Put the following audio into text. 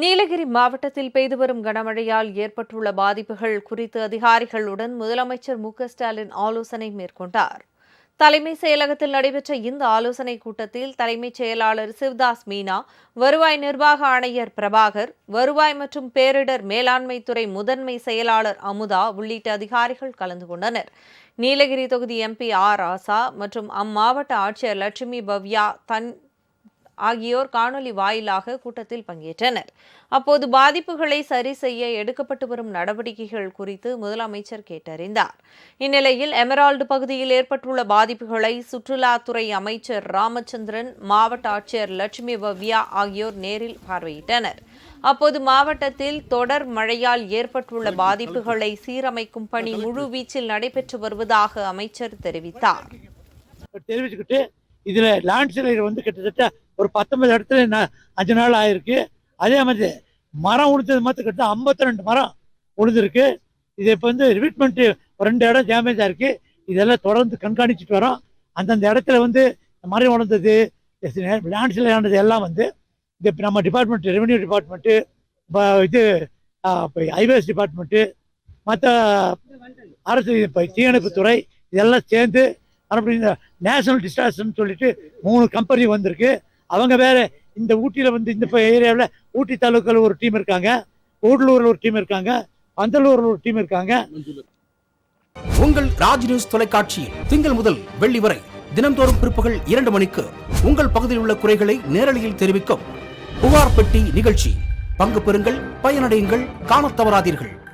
நீலகிரி மாவட்டத்தில் பெய்து வரும் கனமழையால் ஏற்பட்டுள்ள பாதிப்புகள் குறித்து அதிகாரிகளுடன் முதலமைச்சர் மு ஸ்டாலின் ஆலோசனை மேற்கொண்டார். தலைமைச் செயலகத்தில் நடைபெற்ற இந்த ஆலோசனைக் கூட்டத்தில் தலைமைச் செயலாளர் சிவதாஸ் மீனா வருவாய் நிர்வாக ஆணையர் பிரபாகர் வருவாய் மற்றும் பேரிடர் மேலாண்மை துறை முதன்மை செயலாளர் அமுதா உள்ளிட்ட அதிகாரிகள் கலந்து கொண்டனர். நீலகிரி தொகுதி எம்பி ஆர் ஆசா மற்றும் அம்மாவட்ட ஆட்சியர் லட்சுமி பவ்யா தன் ஆகியோர் காணொலி வாயிலாக கூட்டத்தில் பங்கேற்றனர். அப்போது பாதிப்புகளை சரி செய்ய எடுக்கப்பட்டு வரும் நடவடிக்கைகள் குறித்து முதலமைச்சர் கேட்டறிந்தார். இந்நிலையில் எமரால்டு பகுதியில் ஏற்பட்டுள்ள பாதிப்புகளை சுற்றுலாத்துறை அமைச்சர் ராமச்சந்திரன் மாவட்ட ஆட்சியர் லட்சுமி பவ்யா ஆகியோர் நேரில் பார்வையிட்டனர். அப்போது மாவட்டத்தில் தொடர் மழையால் ஏற்பட்டுள்ள பாதிப்புகளை சீரமைக்கும் பணி முழுவீச்சில் நடைபெற்று வருவதாக அமைச்சர் தெரிவித்தார். தெரிவிச்சுக்கிட்டு இதில் லேண்ட் சிலைகள் வந்து கிட்டத்தட்ட ஒரு பத்தொன்பது இடத்துல அஞ்சு நாள் ஆயிருக்கு. அதே மாதிரி மரம் உளுந்தது மாத்திரம் கிட்ட ஐம்பத்தி ரெண்டு மரம் உளுந்துருக்கு இது இப்போ வந்து ரிவீட்மெண்ட் ரெண்டு இடம் டேமேஜ் ஆயிருக்கு. இதெல்லாம் தொடர்ந்து கண்காணிச்சுட்டு வரோம். அந்தந்த இடத்துல வந்து மரம் உணர்ந்தது லேண்ட் சிலை ஆனது எல்லாம் வந்து இந்த இப்போ நம்ம டிபார்ட்மெண்ட் ரெவென்யூ டிபார்ட்மெண்ட்டு இப்போ இது ஹைவேஸ் டிபார்ட்மெண்ட்டு மற்ற அரசு இப்போ தீயணைப்புத்துறை இதெல்லாம் சேர்ந்து மறுபடியும் இந்த நேஷனல் டிஸ்டாஸ்டர்னு சொல்லிட்டு மூணு கம்பெனி வந்திருக்கு. அவங்க வேற இந்த ஊட்டியில் வந்து இந்த ஏரியாவில் ஊட்டி தாலுக்காவில் ஒரு டீம் இருக்காங்க. கூடலூரில் ஒரு டீம் இருக்காங்க. பந்தலூரில் ஒரு டீம் இருக்காங்க. உங்கள் ராஜ் நியூஸ் தொலைக்காட்சியில் திங்கள் முதல் வெள்ளி வரை தினம்தோறும் பிற்பகல் இரண்டு மணிக்கு உங்கள் பகுதியில் உள்ள குறைகளை நேரலையில் தெரிவிக்கும் புகார் பெட்டி நிகழ்ச்சி. பங்கு பெறுங்கள் பயனடையுங்கள் காணத் தவறாதீர்கள்.